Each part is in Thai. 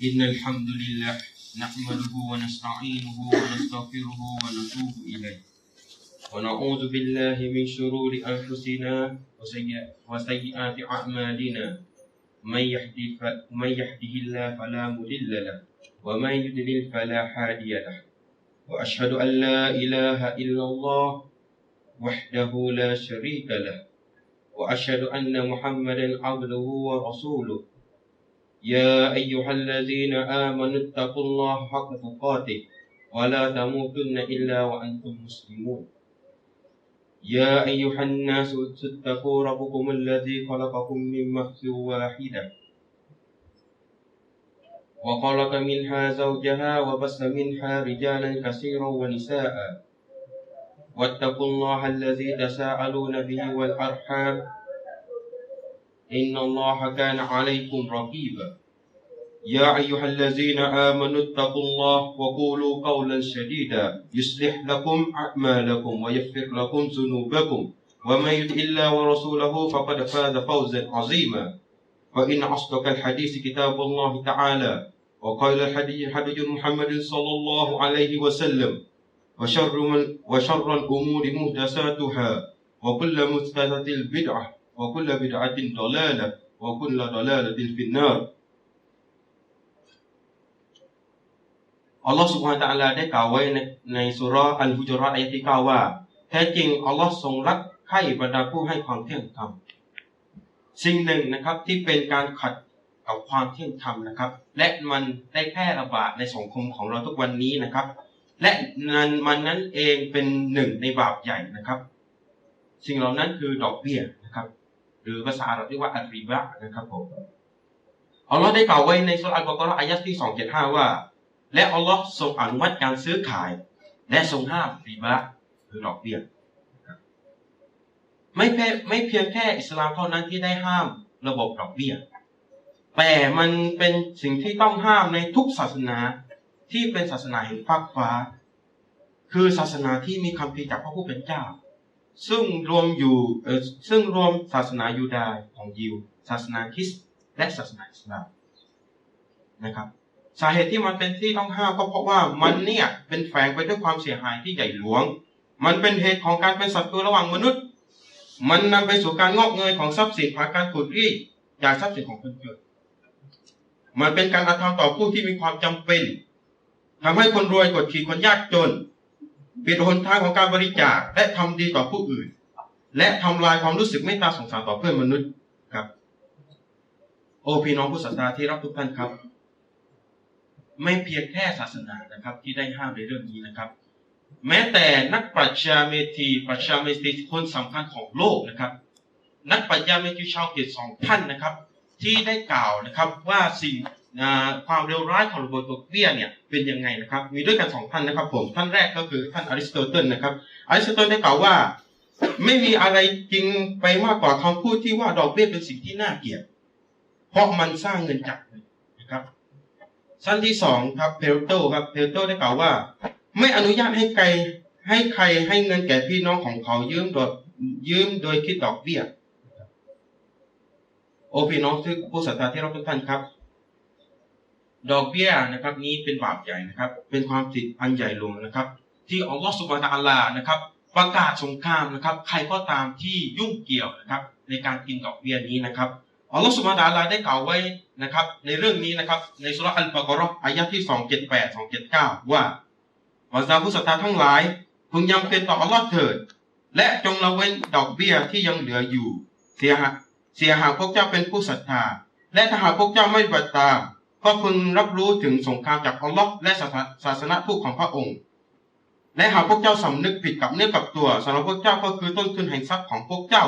إن الحمد لله نحمده ونستعينه ونستغفره ونتوب إليه. ونعوذ بالله من شرور أنفسنا وسيئ- وسيئات أعمالنا. من يهده الله فلا مضل له ومن يضلل فلا هادي له. وأشهد أن لا إله إلا الله وحده لا شريك له. وأشهد أن محمدا عبده ورسوله. يا أيها الذين آمنوا اتقوا الله حق تقاته ولا تموتن إلا وأنتم مسلمون. يا أيها الناس اتقوا ربكم الذي خلقكم من نفس واحدة وخلق منها زوجها وبث منها رجالا كثيرا ونساء. واتقوا الله الذي تساءلون به والأرحام إن الله كان عليكم رقيبا. يا أيها الذين آمنوا اتقوا الله وقولوا قولا سديدا. يصلح لكم أعمالكم ويغفر لكم ذنوبكم. ومن يطع الله ورسوله فقد فاز فوزا عظيما. فإن أصدق الحديث كتاب الله تعالى. وقال الحديث حديث محمد صلى الله عليه وسلم. وشر وشر الأمور محدثاتها وكل محدثة بدعة. وكل بدعة ضلالة وكل ضلالة في النار อัลลอฮฺสุบฮานตะอาลาได้กล่าวไว้ในในสุราะห์อัลฮุจเราะห์อายะที่เก้าว่า แท้จริงอัลลอฮ์ทรงรักใคร่บรรดาผู้ให้ความเที่ยงธรรมสิ่งหนึ่งนะครับที่เป็นการขัดกับความเที่ยงธรรมนะครับ และมันได้แพร่ระบาดในสังคมของเราทุกวันนี้นะครับ และนั้นมันนั้นเองเป็นหนึ่งในบาปใหญ่นะครับ สิ่งเหล่านั้นคือดอกเบี้ยนะครับ หรือภาษาอาหรับเรียกว่าอัลริบะนะครับผมอัลลอฮ์ได้กล่าวไว้ในสุรอัลบากอเราะห์อายะที่สองเจ็ดห้าว่า และอัลลอฮ์ทรงอนุมัติการซื้อขาย และทรงห้ามริบะคือดอกเบี้ยไม่แค่ไม่เพียงแค่อิสลามเท่านั้นที่ได้ห้ามระบบดอกเบี้ยแต่มันเป็นสิ่งที่ต้องห้ามในทุกศาสนาที่เป็นศาสนาแห่งฟากฟ้า คือศาสนาที่มีคำพีจากพระผู้เป็นเจ้า ซึ่งรวมอยู่เออซึ่งรวมศาสนายูดาห์ของยิว ศาสนาคริสต์และศาสนาอิสลามนะครับ สาเหตุที่มันเป็นที่ต้องห้ามก็เพราะว่ามันเนี่ยเป็นแฝงไปด้วยความเสียหายที่ใหญ่หลวง มันเป็นเหตุของการเป็นศัตรูระหว่างมนุษย์ มันนำไปสู่การงอกเงยของทรัพย์สินผ่านการขูดรีดจากทรัพย์สินของคนอื่นมันเป็นการกระทำต่อผู้ที่มีความจำเป็นทำให้คนรวยกดขี่คนยากจน เปิดหนทางของการบริจาคและทำดีต่อผู้อื่น และทำลายความรู้สึกเมตตาสงสารต่อเพื่อนมนุษย์ครับ โอพี่น้องผู้ศรัทธาที่รักทุกท่านครับ ไม่เพียงแค่ศาสนานะครับ ที่ได้ห้ามในเรื่องนี้นะครับ แม้แต่นักปรัชญาเมธีปรัชญาเมธีคนสำคัญของโลกนะครับ นักปรัชญาเมธีชาวเกียรติสองท่านนะครับ ที่ได้กล่าวนะครับว่าสิ่ง ความเร็วร้ายของระบบดอกเบี้ยเนี่ยเป็นยังไงนะครับ มีด้วยกันสองท่านนะครับ ผมท่านแรกก็คือท่านอริสโตเติลนะครับอริสโตเติลได้กล่าวว่า ไม่มีอะไรจริงไปมากกว่าคำพูดที่ว่าดอกเบี้ยเป็นสิ่งที่น่าเกลียด เพราะมันสร้างเงินจากเงินะครับชั้นที่สองครับเพลโตครับเพลโตได้กล่าวว่า ไม่อนุญาตให้ใครให้ใครให้เงินแก่พี่น้องของเขายืมโดยยืมโดยคิดดอกเบี้ยโอพี่น้องที่ผู้ศรัทธาที่เราทุกท่านครับ ดอกเบี้ยนะครับนี้เป็นบาปใหญ่นะครับ เป็นความผิดอันใหญ่หลวงนะครับ ที่อัลลอฮฺสุบานะตะอาลานะครับ ประกาศสงครามนะครับ ใครก็ตามที่ยุ่งเกี่ยวนะครับ ในการกินดอกเบี้ยนี้นะครับอัลลอฮฺสุบานะตะอาลาได้กล่าวไว้นะครับ ในเรื่องนี้นะครับ ในสุราะห์อัลบากอเราะห์อายะที่ 278 279 ว่าบรรดาผู้ศรัทธาทั้งหลาย พึงยำเกรงต่ออัลลอฮ์เถิด และจงละเว้นดอกเบี้ยที่ยังเหลืออยู่ เสียหาเสียหากพวกเจ้าเป็นผู้ศรัทธา และถ้าหากพวกเจ้าไม่ปฏิบัติตาม ก็พึงรับรู้ถึงสงครามจากอัลลอฮ์และศาสนาทูตของพระองค์ และหากพวกเจ้าสำนึกผิดกับเนื้อกับตัวสำหรับพวกเจ้าก็คือต้นทุนแห่งทรัพย์ของพวกเจ้า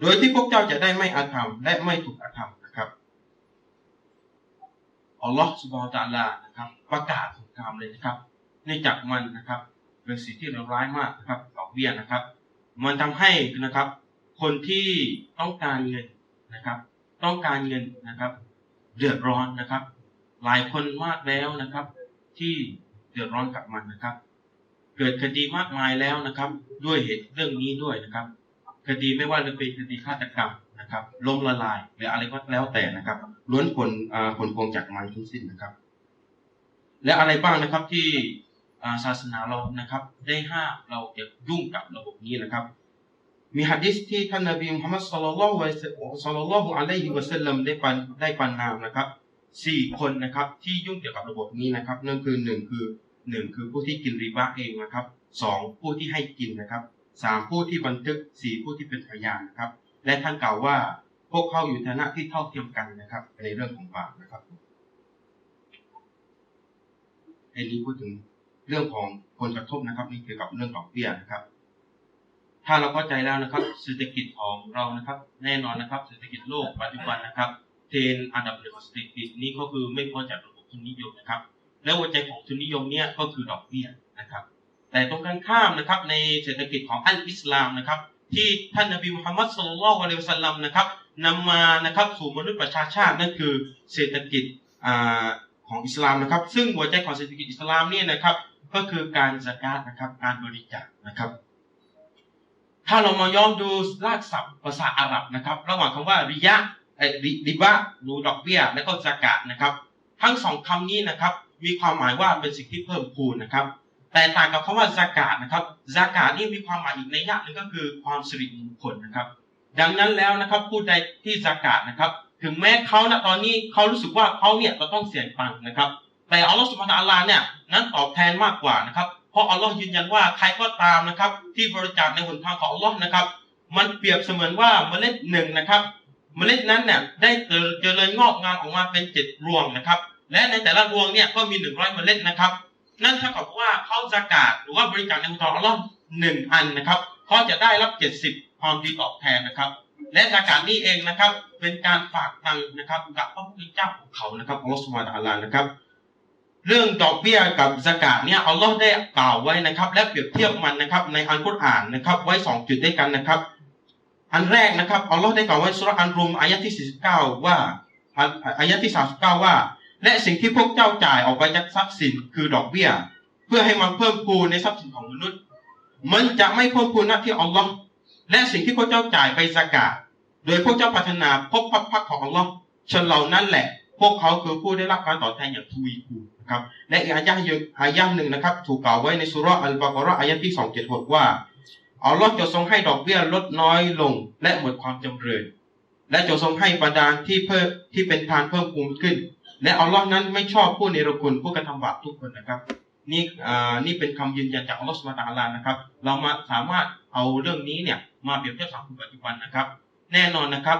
โดยที่พวกเจ้าจะได้ไม่อาธรรมและไม่ถูกอาธรรมนะครับอัลลอฮ์สุบฮานตะลานะครับประกาศสงครามเลยนะครับเนื่องจากมันนะครับเป็นสิ่งที่เลวร้ายมากนะครับดอกเบี้ยนะครับ มันทำให้นะครับ คนที่ต้องการเงินนะครับ ต้องการเงินนะครับ เดือดร้อนนะครับ หลายคนมากแล้วนะครับ ที่เดือดร้อนกับมันนะครับ เกิดคดีมากมายแล้วนะครับ ด้วยเหตุเรื่องนี้ด้วยนะครับ คดีไม่ว่าจะเป็นคดีฆาตกรรมนะครับล้มละลายหรืออะไรก็แล้วแต่นะครับล้วนผลอ่าผลพวงจากมันทั้งสิ้นนะครับ และอะไรบ้างนะครับที่อ่าศาสนาเรานะครับ ได้ห้ามเราจะยุ่งกับระบบนี้นะครับ มีหะดีษที่ท่านนบีมุฮัมมัดศ็อลลัลลอฮุอะลัยฮิศ็อลลัลลอฮุอะลัยฮิวะซัลลัมได้ปันได้ปันนามนะครับสี่คนนะครับ ที่ยุ่งเกี่ยวกับระบบนี้นะครับ นั่นคือหนึ่งคือหนึ่งคือผู้ที่กินริบาเองนะครับสองผู้ที่ให้กินนะครับสามผู้ที่บันทึกสี่ผู้ที่เป็นพยานนะครับ และท่านกล่าวว่าพวกเขาอยู่ฐานะที่เท่าเทียมกันนะครับ ในเรื่องของบาปนะครับอันนี้พูดถึงเรื่องของผลกระทบนะครับนี่เกี่ยวกับเรื่องดอกเบี้ยนะครับ ถ้าเราเข้าใจแล้วนะครับเศรษฐกิจของเรานะครับ แน่นอนนะครับ เศรษฐกิจโลกปัจจุบันนะครับเทรนอันดับหนึ่งของเศรษฐกิจนี้ก็คือไม่พ้นจากระบบทุนนิยมนะครับ แล้วหัวใจของทุนนิยมเนี่ยก็คือดอกเบี้ยนะครับ แต่ตรงกันข้ามนะครับในเศรษฐกิจของอัลอิสลามนะครับ ที่ท่านนบีมุฮัมมัดสุลลัลลอฮุอะลัยฮิวสัลลัมนะครับนำมานะครับสู่มนุษย์ประชาชาตินั่นคือเศรษฐกิจอ่าของอิสลามนะครับ ซึ่งหัวใจของเศรษฐกิจอิสลามเนี่ยนะครับ ก็คือการสกาตนะครับการบริจาคนะครับ ถ้าเรามาย้อนดูรากศัพท์ภาษาอาหรับนะครับ ระหว่างคำว่าริยะริริบะดูดอกเบี้ย และก็สกาตนะครับ ทั้งสองคำนี้นะครับ มีความหมายว่าเป็นสิ่งที่เพิ่มพูนนะครับ แต่ต่างกับคำว่าสกาตนะครับสกาตนี่มีความหมายอีกในยะหนึ่งก็คือความสิริมงคลนะครับ ดังนั้นแล้วนะครับผู้ใดที่สกาตนะครับ ถึงแม้เขาณตอนนี้เขารู้สึกว่าเขาเนี่ยจะต้องเสี่ยงตังนะครับ แต่อัลลอฮฺสุบฮานะฮูวะตะอาลาเนี่ยนั้นตอบแทนมากกว่านะครับ ราะอัลลอฮ์ยืนยันว่าใครก็ตามนะครับ ที่บริจาคในหนทางของอัลลอฮ์นะครับ มันเปรียบเสมือนว่าเมล็ดหนึ่งนะครับ เมล็ดนั้นเนี่ยได้เจริญงอกงามออกมาเป็นเจ็ดรวงนะครับ และในแต่ละรวงเนี่ยก็มีหนึ่งร้อยเมล็ดนะครับ นั่นเท่ากับว่าเขาจะกาดหรือว่าบริจาคในหนทางอัลลอฮ์หนึ่งอันนะครับเขาจะได้รับเจ็ดสิบความดีตอบแทนนะครับ และจากการนี้เองนะครับ เป็นการฝากตังนะครับกับพระผู้เป็นเจ้าของเขานะครับอัลลอฮฺสุบฮานะฮูวะตะอาลานะครับ เรื่องดอกเบี้ยกับสกาดเนี่ยอัลลอฮ์ได้กล่าวไว้นะครับ และเปรียบเทียบมันนะครับ ในอัลกุรอานนะครับ ไว้สองจุดด้วยกันนะครับ อันแรกนะครับอัลลอฮ์ได้กล่าวไว้สุราะห์อันรุมอายะที่ 49 ว่าอะอายะที่ 39 ว่า และสิ่งที่พวกเจ้าจ่ายออกไปจากทรัพย์สินคือดอกเบี้ย เพื่อให้มันเพิ่มพูนในทรัพย์สินของมนุษย์ มันจะไม่เพิ่มพูนหน้าที่อัลลอฮ์และสิ่งที่พวกเจ้าจ่ายไปสกาดโดยพวกเจ้าพัฒนาพบพักพักของอัลลอฮ์ชนเหล่านั้นแหละ พวกเขาคือผู้ได้รับการตอบแทนอย่างทวีคูณ ครับและอีอายะห์หนึ่งอายะห์หนึ่งนะครับ ถูกกล่าวไว้ในสุราอัลบากราอายะห์ที่276ว่าอัลลอฮ์จะทรงให้ดอกเบี้ยลดน้อยลงและหมดความจำเริญและจะทรงให้บรรดาลที่เพิ่มที่เป็นทานเพิ่มพูนขึ้น และอัลลอฮ์นั้นไม่ชอบผู้เนรคุณผู้กระทำบาปทุกคนนะครับนี่อ่านี่เป็นคำยืนยันจากอัลลอฮ์สุบฮานะฮูวะตาลานะครับ เรามาสามารถเอาเรื่องนี้เนี่ยมาเปรียบเทียบสังคมปัจจุบันนะครับ แน่นอนนะครับ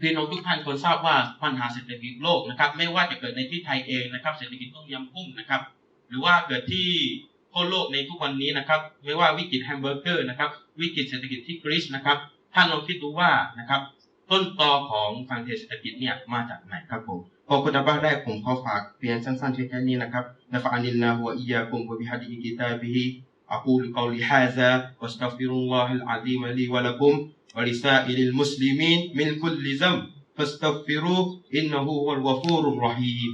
พี่น้องทุกท่านควรทราบว่าปัญหาเศรษฐกิจโลกนะครับ ไม่ว่าจะเกิดในที่ไทยเองนะครับ เศรษฐกิจต้มยำกุ้งนะครับ หรือว่าเกิดที่ทั่วโลกในทุกวันนี้นะครับ ไม่ว่าวิกฤตแฮมเบอร์เกอร์นะครับ วิกฤตเศรษฐกิจที่กรีซนะครับ ท่านลองคิดดูว่านะครับ ต้นตอของฟังเทเศรษฐกิจเนี่ยมาจากไหนครับผมพอคุณบ้าได้ผมขอฝากเพียงสั้นๆแค่นี้นะครับนะฟะอานิลลาฮุวะอียากุมวะบิฮะดีกิตาบิฮิ أقول قولي هذا وأستغفر الله العظيم لي ولكم ولسائر المسلمين من كل ذنب فاستغفروه إنه هو الغفور الرحيم.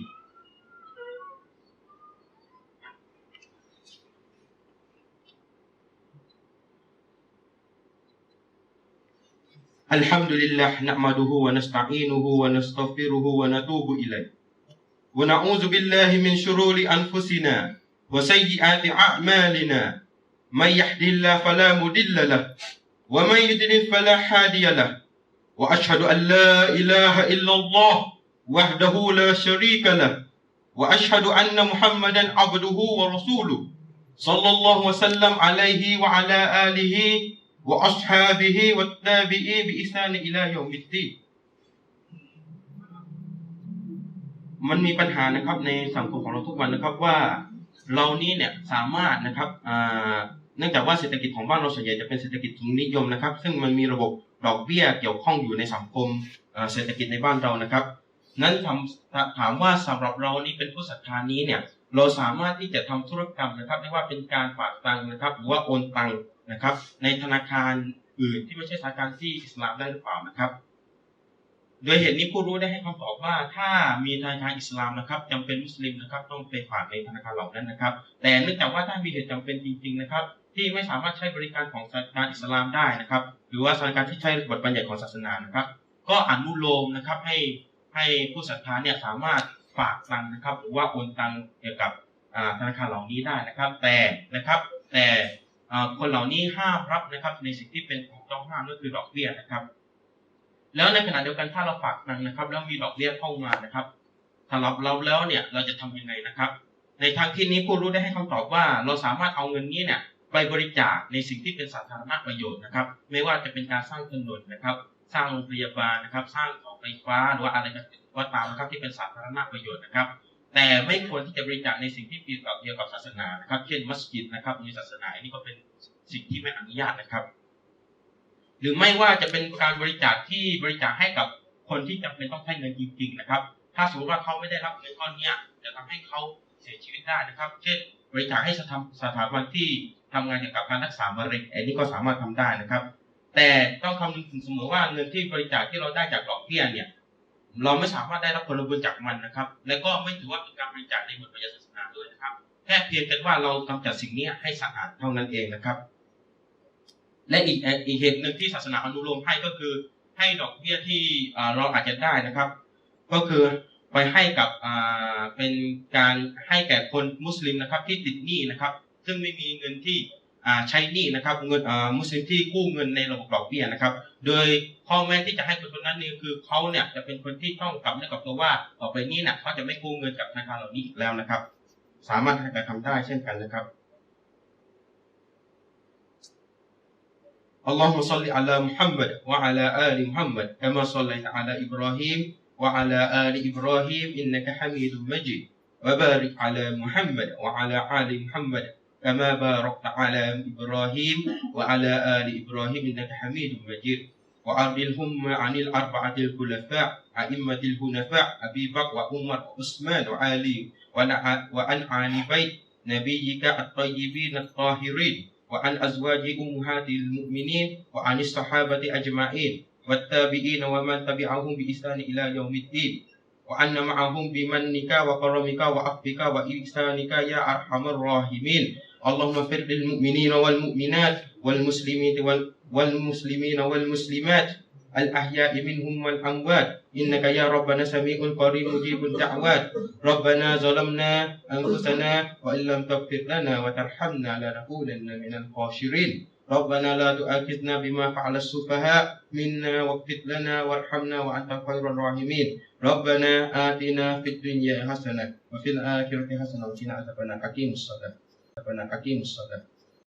الحمد لله نحمده ونستعينه ونستغفره ونتوب إليه. ونعوذ بالله من شرور أنفسنا وسيئات أعمالنا. من يهد الله فلا مضل له ومن يدلل فلا حادي له وأشهد أن لا إله إلا الله وحده لا شريك له وأشهد أن محمدا عبده ورسوله صلى الله وسلم عليه وعلى آله وأصحابه والتابعين بإحسان إلى يوم الدين. มันมีปัญหานะครับในสังคมของเราทุกวันนะครับว่า เรานี้เนี่ยสามารถนะครับ เนื่องจากว่าเศรษฐกิจของบ้านเราส่วนใหญ่จะเป็นเศรษฐกิจทุนนิยมนะครับ ซึ่งมันมีระบบดอกเบี้ยเกี่ยวข้องอยู่ในสังคมเศรษฐกิจในบ้านเรานะครับ นั้นถามว่าสำหรับเรานี่เป็นผู้ศรัทธานี้เนี่ยเราสามารถที่จะทำธุรกรรมนะครับไม่ว่าเป็นการฝากตังนะครับ หรือว่าโอนตังนะครับ ในธนาคารอื่นที่ไม่ใช่ธนาคารที่อิสลามได้หรือเปล่านะครับ โดยเหตุนี้ผู้รู้ได้ให้คำตอบว่า ถ้ามีธนาคารอิสลามนะครับจำเป็นมุสลิมนะครับ ต้องไปฝากในธนาคารเหล่านั้นนะครับ แต่เนื่องจากว่าถ้ามีเหตุจำเป็นจริง ๆ นะครับ ที่ไม่สามารถใช้บริการของธนาคาอิสลามได้นะครับ หรือว่าธนาคารณ์ที่ใช้บทบัญญัติของศาสนานะครับ ก็อนุโลมนะครับให้ให้ผู้ศรัทธาเนี่ยสามารถฝากตังนะครับ หรือว่าโอนตังเกี่ยวกับธนาคารเหล่านี้ได้นะครับ แต่นะครับแต่คนเหล่านี้ห้ามรับนะครับ ในสิ่งที่เป็นของต้องห้ามก็คือดอกเบี้ยนะครับ แล้วในขณะเดียวกันถ้าเราฝากตังนะครับ แล้วมีดอกเบี้ยเข้ามานะครับถ้าเราเราแล้วเนี่ยเราจะทำยังไงนะครับ ในทางที่นี้ผู้รู้ได้ให้คำตอบว่า เราสามารถเอาเงินนี้เนี่ย ไปบริจาคในสิ่งที่เป็นสาธารณประโยชน์นะครับ ไม่ว่าจะเป็นการสร้างถนนนะครับ สร้างโรงพยาบาลนะครับ สร้างเสาไฟฟ้าหรือว่าอะไรก็ตามนะครับที่เป็นสาธารณประโยชน์นะครับ แต่ไม่ควรที่จะบริจาคในสิ่งที่เกี่ยวกับเกี่ยวกับศาสนานะครับ เช่นมัสยิดนะครับมีศาสนาอันนี้ก็เป็นสิ่งที่ไม่อนุญาตนะครับ หรือไม่ว่าจะเป็นการบริจาคที่บริจาคให้กับคนที่จำเป็นต้องใช้เงินจริงๆนะครับ ถ้าสมมติว่าเขาไม่ได้รับเงินก้อนนี้จะทำให้เขาเสียชีวิตได้นะครับ เช่นบริจาคให้สถาบันที่ ทำงานเกี่ยวกับการรักษามะเร็งอันนี้ก็สามารถทำได้นะครับ แต่ต้องคำนึงถึงเสมอว่าเงินที่บริจาคที่เราได้จากดอกเบี้ยเนี่ย เราไม่สามารถได้รับผลบุญจากมันนะครับ และก็ไม่ถือว่าเป็นการบริจาคในบทบัญญัติศาสนาด้วยนะครับ แค่เพียงแต่ว่าเรากำจัดสิ่งนี้ให้สะอาดเท่านั้นเองนะครับ และอีกอีกเหตุหนึ่งที่ศาสนาอนุโลมให้ก็คือ ให้ดอกเบี้ยที่เราอาจจะได้นะครับ ก็คือไปให้กับเป็นการให้แก่คนมุสลิมนะครับที่ติดหนี้นะครับ ซึ่งไม่มีเงินที่อ่าใช้หนี้นะครับเงินอ่ามุสลิมที่กู้เงินในระบบดอกเบี้ยนะครับ โดยข้อแม้ที่จะให้คนคนนั้นนี่คือเขาเนี่ยจะเป็นคนที่ต้องกลับเนื้อกลับตัวว่าต่อไปนี้เนี่ยเขาจะไม่กู้เงินกับธนาคารเหล่านี้อีกแล้วนะครับ สามารถให้การทำได้เช่นกันนะครับ اللهم صل على محمد وعلى آل محمد كما صليت على إبراهيم وعلى آل إبراهيم إنك حميد مجيد وبارك على محمد وعلى آل محمد كما باركت على إبراهيم وعلى آل إبراهيم إنك حميد مجيد. وأرضهم عن الأربعة الخلفاء أئمة الهنفاء أبي بكر وعمر وعثمان وعلي وعن آل بيت نبيك الطيبين الطاهرين وعن أزواج أمهات المؤمنين وعن الصحابة أجمعين والتابعين ومن تبعهم بإحسان إلى يوم الدين وأن معهم بمنك وكرمك وعفوك وإحسانك يا أرحم الراحمين. اللهم اغفر للمؤمنين والمؤمنات والمسلمين وال- والمسلمين والمسلمات الأحياء منهم والأموات. إنك يا ربنا سميع قريب مجيب الدعوات. ربنا ظلمنا أنفسنا وإن لم تغفر لنا وترحمنا لنكونن من الخاسرين. ربنا لا تؤاخذنا بما فعل السفهاء. منا واغفر لنا وارحمنا وأنت خير الراحمين. ربنا آتنا في الدنيا حسنة وفي الآخرة حسنة وقنا عذاب النار. أقيموا الصلاة. ربنا أقيموا الصلاة